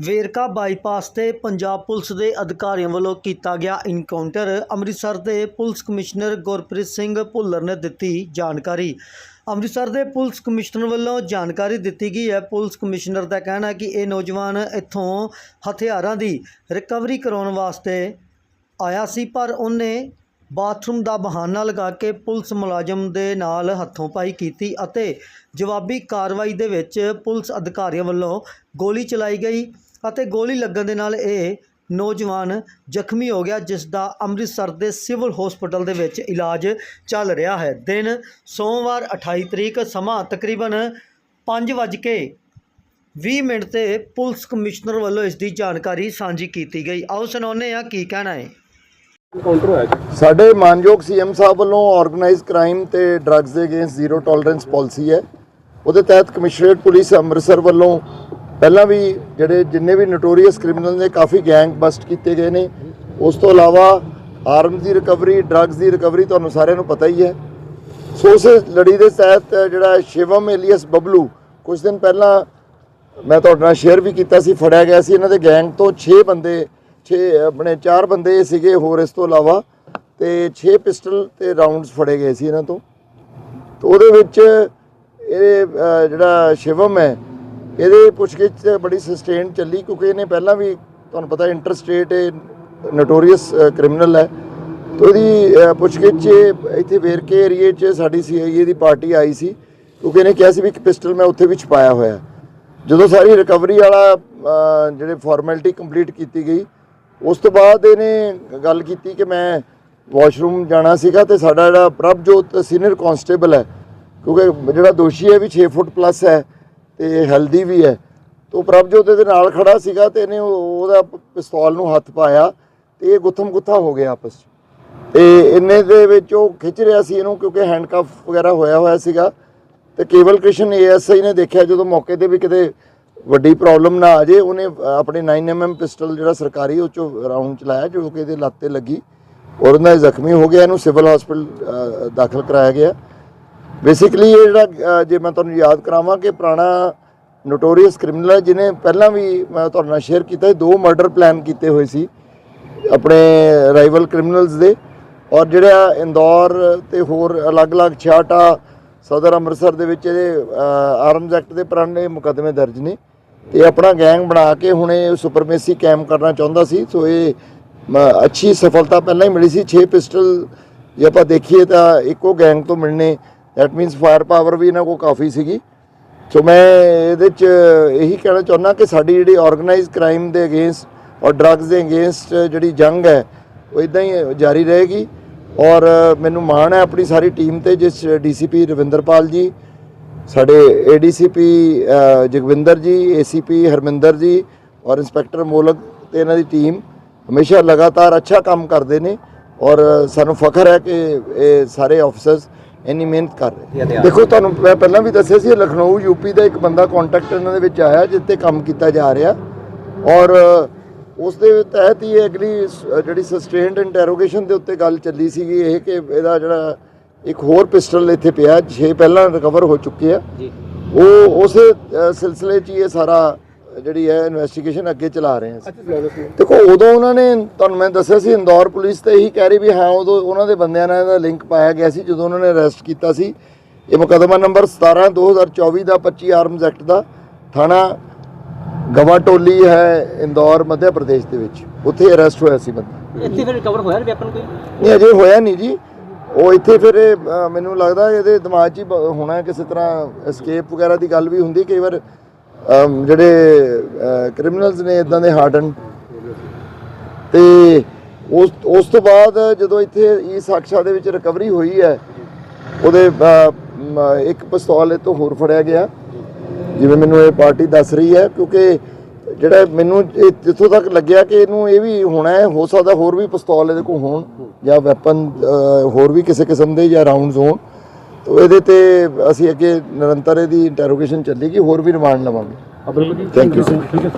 Verka bypass ਤੇ Punjab police ਦੇ ਅਧਿਕਾਰੀਆਂ ਵੱਲੋਂ ਕੀਤਾ ਗਿਆ ਇਨਕਾਊਂਟਰ ਅੰਮ੍ਰਿਤਸਰ ਦੇ ਪੁਲਿਸ ਕਮਿਸ਼ਨਰ ਗੁਰਪ੍ਰੀਤ ਸਿੰਘ ਭੁੱਲਰ ਨੇ ਦਿੱਤੀ ਜਾਣਕਾਰੀ। ਅੰਮ੍ਰਿਤਸਰ ਦੇ ਪੁਲਿਸ ਕਮਿਸ਼ਨਰ ਵੱਲੋਂ ਜਾਣਕਾਰੀ ਦਿੱਤੀ ਗਈ ਹੈ। ਪੁਲਿਸ ਕਮਿਸ਼ਨਰ ਦਾ ਕਹਿਣਾ ਕਿ ਇਹ ਨੌਜਵਾਨ ਇੱਥੋਂ ਹਥਿਆਰਾਂ ਦੀ ਰਿਕਵਰੀ ਕਰਾਉਣ ਵਾਸਤੇ ਆਇਆ ਸੀ, ਪਰ ਉਹਨੇ ਬਾਥਰੂਮ ਦਾ ਬਹਾਨਾ ਲਗਾ ਕੇ ਪੁਲਿਸ ਮੁਲਾਜ਼ਮ ਦੇ ਨਾਲ ਹੱਥੋਂ ਪਾਈ ਕੀਤੀ ਅਤੇ ਜਵਾਬੀ ਕਾਰਵਾਈ ਦੇ ਵਿੱਚ ਪੁਲਿਸ ਅਧਿਕਾਰੀਆਂ ਵੱਲੋਂ ਗੋਲੀ ਚਲਾਈ ਗਈ। ਅਤੇ ਗੋਲੀ ਲੱਗਣ ਦੇ ਨਾਲ ਇਹ ਨੌਜਵਾਨ ਜ਼ਖਮੀ ਹੋ ਗਿਆ ਜਿਸ ਦਾ ਅੰਮ੍ਰਿਤਸਰ ਦੇ ਸਿਵਲ ਹਸਪਤਾਲ ਦੇ ਵਿੱਚ ਇਲਾਜ ਚੱਲ ਰਿਹਾ ਹੈ। ਦਿਨ ਸੋਮਵਾਰ 28 ਤਰੀਕ ਸਮਾਂ ਤਕਰੀਬਨ 5:20 ਮਿੰਟ ਤੇ ਪੁਲਿਸ ਕਮਿਸ਼ਨਰ ਵੱਲੋਂ ਇਸ ਦੀ ਜਾਣਕਾਰੀ ਸਾਂਝੀ ਕੀਤੀ ਗਈ। ਆਓ ਸੁਣਾਉਂਦੇ ਆ ਕੀ ਕਹਿਣਾ ਹੈ। ਸਾਡੇ ਮਾਨਯੋਗ ਸੀਐਮ ਸਾਹਿਬ ਵੱਲੋਂ ਆਰਗੇਨਾਈਜ਼ ਕ੍ਰਾਈਮ ਤੇ ਡਰੱਗਸ ਦੇ ਅਗੇਂਸਟ ਜ਼ੀਰੋ ਟੋਲਰੈਂਸ ਪਾਲਿਸੀ ਹੈ। ਉਹਦੇ ਤਹਿਤ ਕਮਿਸ਼ਨਰੇਟ ਪੁਲਿਸ ਅੰਮ੍ਰਿਤਸਰ ਵੱਲੋਂ ਪਹਿਲਾਂ ਵੀ ਜਿਹੜੇ ਜਿੰਨੇ ਵੀ ਨੋਟੋਰੀਅਸ ਕ੍ਰਿਮੀਨਲ ਨੇ, ਕਾਫੀ ਗੈਂਗ ਬਸਟ ਕੀਤੇ ਗਏ ਨੇ। ਉਸ ਤੋਂ ਇਲਾਵਾ ਆਰਮਸ ਦੀ ਰਿਕਵਰੀ ਡਰੱਗਸ ਦੀ ਰਿਕਵਰੀ ਤੁਹਾਨੂੰ ਸਾਰਿਆਂ ਨੂੰ ਪਤਾ ਹੀ ਹੈ। ਸੋ ਉਸ ਲੜੀ ਦੇ ਤਹਿਤ ਜਿਹੜਾ ਸ਼ਿਵਮ ਏਲੀਅਸ ਬਬਲੂ ਕੁਝ ਦਿਨ ਪਹਿਲਾਂ ਮੈਂ ਤੁਹਾਡੇ ਨਾਲ ਸ਼ੇਅਰ ਵੀ ਕੀਤਾ ਸੀ, ਫੜਿਆ ਗਿਆ ਸੀ ਇਹਨਾਂ ਦੇ ਗੈਂਗ ਤੋਂ। 6 ਬੰਦੇ 6 ਆਪਣੇ 4 ਬੰਦੇ ਸੀਗੇ, ਹੋਰ ਇਸ ਤੋਂ ਇਲਾਵਾ ਤੇ 6 ਪਿਸਟਲ ਤੇ ਰਾਉਂਡਸ ਫੜੇ ਗਏ ਸੀ ਇਹਨਾਂ ਤੋਂ। ਤੇ ਉਹਦੇ ਵਿੱਚ ਇਹ ਜਿਹੜਾ ਸ਼ਿਵਮ ਹੈ ਇਹਦੇ ਪੁੱਛਗਿੱਛ ਬੜੀ ਸਸਟੇਨ ਚੱਲੀ ਕਿਉਂਕਿ ਇਹਨੇ ਪਹਿਲਾਂ ਵੀ ਤੁਹਾਨੂੰ ਪਤਾ ਇੰਟਰਸਟੇਟ ਨੋਟੋਰੀਅਸ ਕ੍ਰਿਮੀਨਲ ਹੈ। ਤੇ ਉਹਦੀ ਪੁੱਛਗਿੱਛ 'ਚ ਇੱਥੇ ਵੇਰਕੇ ਏਰੀਏ 'ਚ ਸਾਡੀ ਸੀਆਈਏ ਦੀ ਪਾਰਟੀ ਆਈ ਸੀ ਕਿਉਂਕਿ ਇਹਨੇ ਕਿਹਾ ਸੀ ਵੀ ਇੱਕ ਪਿਸਟਲ ਮੈਂ ਉੱਥੇ ਵੀ ਛੁਪਾਇਆ ਹੋਇਆ। ਜਦੋਂ ਸਾਰੀ ਰਿਕਵਰੀ ਵਾਲਾ ਜਿਹੜੇ ਫਾਰਮੈਲਿਟੀ ਕੰਪਲੀਟ ਕੀਤੀ ਗਈ, ਉਸ ਤੋਂ ਬਾਅਦ ਇਹਨੇ ਗੱਲ ਕੀਤੀ ਕਿ ਮੈਂ ਵਾਸ਼ਰੂਮ ਜਾਣਾ ਸੀਗਾ ਤੇ ਸਾਡਾ ਜਿਹੜਾ ਪ੍ਰਭਜੋਤ ਸੀਨੀਅਰ ਕਾਂਸਟੇਬਲ ਹੈ, ਕਿਉਂਕਿ ਜਿਹੜਾ ਦੋਸ਼ੀ ਹੈ ਵੀ 6 ਫੁੱਟ ਪਲੱਸ ਹੈ। ਤੇ ਹੈਲਦੀ ਵੀ ਹੈ। ਤੋਂ ਪ੍ਰਭਜੋਤ ਦੇ ਨਾਲ ਖੜਾ ਸੀਗਾ ਤੇ ਇਹਨੇ ਉਹ- ਉਹਦਾ ਪਿਸਤੌਲ ਨੂੰ ਹੱਥ ਪਾਇਆ ਤੇ ਇਹ ਗੁੱਥਮ ਗੁੱਥਾ ਹੋ ਗਿਆ ਆਪਸ 'ਚ। ਤੇ ਇੰਨੇ ਦੇ ਵਿੱਚ ਉਹ ਖਿੱਚ ਰਿਹਾ ਸੀ ਇਹਨੂੰ ਕਿਉਂਕਿ ਹੈਂਡਕਫ ਵਗੈਰਾ ਹੋਇਆ ਹੋਇਆ ਸੀਗਾ। ਤੇ ਕੇਵਲ ਕ੍ਰਿਸ਼ਨ ਏਐਸਆਈ ਨੇ ਦੇਖਿਆ ਜਦੋਂ ਮੌਕੇ ਤੇ ਵੀ ਕਿਤੇ ਵੱਡੀ ਪ੍ਰੋਬਲਮ ਨਾ ਆ ਜੇ ਉਹਨੇ ਅ, ਆਪਣੇ 9mm ਪਿਸਟਲ ਜਿਹੜਾ ਸਰਕਾਰੀ ਉਹ ਚੋਂ ਰਾਉਂਡ ਚਲਾਇਆ ਜੋ ਕਿ ਇਹਦੇ ਲੱਤ ਤੇ ਲੱਗੀ। ਔਰ ਉਹਨਾਂ ਇਹ ਜ਼ਖਮੀ ਹੋ ਗਿਆ ਇਹਨੂੰ ਸਿਵਲ ਹਸਪੀਟਲ ਦਾਖਲ ਕਰਾਇਆ ਗਿਆ। ਬੇਸਿਕਲੀ ਇਹ ਜਿਹੜਾ ਜੇ ਮੈਂ ਤੁਹਾਨੂੰ ਯਾਦ ਕਰਾਵਾਂ ਕਿ ਪੁਰਾਣਾ ਨੋਟੋਰੀਅਸ ਕ੍ਰਿਮੀਨਲ ਹੈ ਜਿਹਨੇ ਪਹਿਲਾਂ ਵੀ ਮੈਂ ਤੁਹਾਡੇ ਨਾਲ ਸ਼ੇਅਰ ਕੀਤਾ ਦੋ ਮਰਡਰ ਪਲਾਨ ਕੀਤੇ ਹੋਏ ਸੀ ਆਪਣੇ ਰਾਈਵਲ ਕ੍ਰਿਮੀਨਲਸ ਦੇ ਔਰ ਜਿਹੜਾ ਇੰਦੌਰ ਤੇ ਹੋਰ ਅਲੱਗ-ਅਲੱਗ ਛਾਟਾ ਸਦਰ ਅੰਮ੍ਰਿਤਸਰ ਦੇ ਵਿੱਚ ਇਹਦੇ ਆਰਮਜ਼ ਐਕਟ ਦੇ ਪੁਰਾਣੇ ਮੁਕੱਦਮੇ ਦਰਜ ਨੇ ਤੇ ਆਪਣਾ ਗੈਂਗ ਬਣਾ ਕੇ ਹੁਣ ਇਹ ਸੁਪਰਮੇਸੀ ਕੈਮ ਕਰਨਾ ਚਾਹੁੰਦਾ ਸੀ ਸੋ ਇਹ ਮ, ਅੱਛੀ ਸਫਲਤਾ ਪਹਿਲਾਂ ਹੀ ਮਿਲੀ ਸੀ 6 ਪਿਸਟਲ ਜੇ ਆਪਾਂ ਦੇਖੀਏ ਤਾਂ ਇੱਕੋ ਗੈਂਗ ਤੋਂ ਮਿਲਣੇ ਦੈਟ ਮੀਨਸ ਫਾਇਰ ਪਾਵਰ ਵੀ ਇਹਨਾਂ ਕੋਲ ਕਾਫੀ ਸੀਗੀ। ਸੋ ਮੈਂ ਇਹਦੇ ਚ ਇਹੀ ਕਹਿਣਾ ਚਾਹੁੰਦਾ ਕਿ ਸਾਡੀ ਜਿਹੜੀ ਆਰਗੇਨਾਈਜ਼ ਕ੍ਰਾਈਮ ਦੇ ਅਗੇਂਸਟ ਔਰ ਡਰੱਗਸ ਦੇ ਅਗੇਂਸਟ ਜਿਹੜੀ ਜੰਗ ਹੈ, ਉਹ ਇਦਾਂ ਹੀ ਜਾਰੀ ਰਹੇਗੀ। ਔਰ ਮੈਨੂੰ ਮਾਣ ਹੈ ਆਪਣੀ ਸਾਰੀ ਟੀਮ ਤੇ, ਜਿਸ ਡੀਸੀਪੀ ਰਵਿੰਦਰਪਾਲ ਜੀ, ਸਾਡੇ ਏਡੀਸੀਪੀ ਜਗਵਿੰਦਰ ਜੀ ਏਸੀਪੀ ਹਰਮਿੰਦਰ ਜੀ ਔਰ ਇੰਸਪੈਕਟਰ ਮੋਲਕ ਤੇ ਇਹਨਾਂ ਦੀ ਟੀਮ ਹਮੇਸ਼ਾ ਲਗਾਤਾਰ ਅੱਛਾ ਕੰਮ ਕਰਦੇ ਨੇ। ਔਰ ਸਾਨੂੰ ਫਖਰ ਹੈ ਕਿ ਇਹ ਸਾਰੇ ਆਫੀਸਰਸ ਇੰਨੀ ਮਿਹਨਤ ਕਰ ਰਹੇ। ਦੇਖੋ ਤੁਹਾਨੂੰ ਮੈਂ ਪਹਿਲਾਂ ਵੀ ਦੱਸਿਆ ਸੀ ਲਖਨਊ ਯੂਪੀ ਦਾ ਇੱਕ ਬੰਦਾ ਕੰਟੈਕਟ ਇਹਨਾਂ ਦੇ ਵਿੱਚ ਆਇਆ ਜਿੱਤੇ ਕੰਮ ਕੀਤਾ ਜਾ ਰਿਹਾ। ਔਰ ਉਸ ਦੇ ਤਹਿਤ ਹੀ ਇਹ ਅਗਲੀ ਜਿਹੜੀ ਸਸਟੇਨਡ ਇੰਟਰੋਗੇਸ਼ਨ ਦੇ ਉੱਤੇ ਗੱਲ ਚੱਲੀ ਸੀਗੀ ਇਹ ਕਿ ਇਹਦਾ ਜਿਹੜਾ ਇੱਕ ਹੋਰ ਪਿਸਟਲ ਇੱਥੇ ਪਿਆ 6 ਪਹਿਲਾਂ ਰਿਕਵਰ ਹੋ ਚੁੱਕੇ ਆ। ਜੀ। ਉਹ ਉਸੇ ਸਿਲਸਿਲੇ 'ਚ ਇਹ ਸਾਰਾ ਜਿਹੜੀ ਹੈ ਇਨਵੈਸਟੀਗੇਸ਼ਨ ਅੱਗੇ ਚਲਾ ਰਹੇ ਹਾਂ ਦੇਖੋ ਉਦੋਂ ਉਹਨਾਂ ਨੇ ਤੁਹਾਨੂੰ ਮੈਂ ਦੱਸਿਆ ਸੀ ਇੰਦੌਰ ਪੁਲਿਸ ਤੇ ਇਹੀ ਕਹਿ ਰਹੀ ਵੀ ਹਾਂ ਉਦੋਂ ਉਹਨਾਂ ਦੇ ਬੰਦਿਆਂ ਨਾਲ ਇਹਦਾ ਲਿੰਕ ਪਾਇਆ ਗਿਆ ਸੀ ਜਦੋਂ ਉਹਨਾਂ ਨੇ ਅਰੈਸਟ ਕੀਤਾ ਸੀ। ਇਹ ਮੁਕੱਦਮਾ ਨੰਬਰ 17 2024 ਦਾ 25 ਆਰਮਸ ਐਕਟ ਦਾ ਥਾਣਾ ਗਵਾ ਟੋਲੀ ਹੈ ਇੰਦੌਰ ਮੱਧ ਪ੍ਰਦੇਸ਼ ਦੇ ਵਿੱਚ। ਉੱਥੇ ਅਰੈਸਟ ਹੋਇਆ ਸੀ ਬੰਦਾ। ਇੱਥੇ ਫਿਰ ਰਿਕਵਰ ਹੋਇਆ ਵੈਪਨ ਕੋਈ? ਨਹੀਂ ਅਜੇ ਹੋਇਆ ਨਹੀਂ ਜੀ। ਉਹ ਇੱਥੇ ਫਿਰ ਮੈਨੂੰ ਲੱਗਦਾ ਇਹਦੇ ਦਿਮਾਗ 'ਚ ਹੀ ਹੋਣਾ ਕਿਸੇ ਤਰ੍ਹਾਂ ਐਸਕੇਪ ਵਗੈਰਾ ਦੀ ਗੱਲ ਵੀ ਹੁੰਦੀ ਕਈ ਵਾਰ ਜਿਹੜੇ ਕ੍ਰਿਮੀਨਲਸ ਨੇ ਇਦਾਂ ਦੇ ਹਾਰਡਨ ਤੇ ਉਸ ਉਸ ਤੋਂ ਬਾਅਦ ਜਦੋਂ ਇੱਥੇ ਈ ਸਾਕਸ਼ਾ ਦੇ ਵਿੱਚ ਰਿਕਵਰੀ ਹੋਈ ਹੈ, ਉਹਦੇ ਇੱਕ ਪਿਸਤੌਲ ਇਹ ਤੋਂ ਹੋਰ ਫੜਿਆ ਗਿਆ। ਜਿਵੇਂ ਮੈਨੂੰ ਇਹ ਪਾਰਟੀ ਦੱਸ ਰਹੀ ਹੈ, ਕਿਉਂਕਿ ਜਿਹੜਾ ਮੈਨੂੰ ਇਹ ਜਿੱਥੋਂ ਤੱਕ ਲੱਗਿਆ ਕਿ ਇਹਨੂੰ ਇਹ ਵੀ ਹੋਣਾ ਹੈ, ਹੋ ਸਕਦਾ ਹੋਰ ਵੀ ਪਿਸਤੌਲ ਇਹਦੇ ਕੋਲ ਹੋਣ, ਜਾਂ ਵੈਪਨ ਹੋਰ ਵੀ ਕਿਸੇ ਕਿਸਮ ਦੇ ਜਾਂ ਰਾਉਂਡਸ ਹੋਣ। ਇਹਦੇ ਤੇ ਅਸੀਂ ਅੱਗੇ ਨਿਰੰਤਰ ਇਹਦੀ ਇੰਟਰੋਗੇਸ਼ਨ ਚੱਲੇਗੀ ਹੋਰ ਵੀ ਰਿਮਾਂਡ ਲਵਾਂਗੇ। Thank you sir.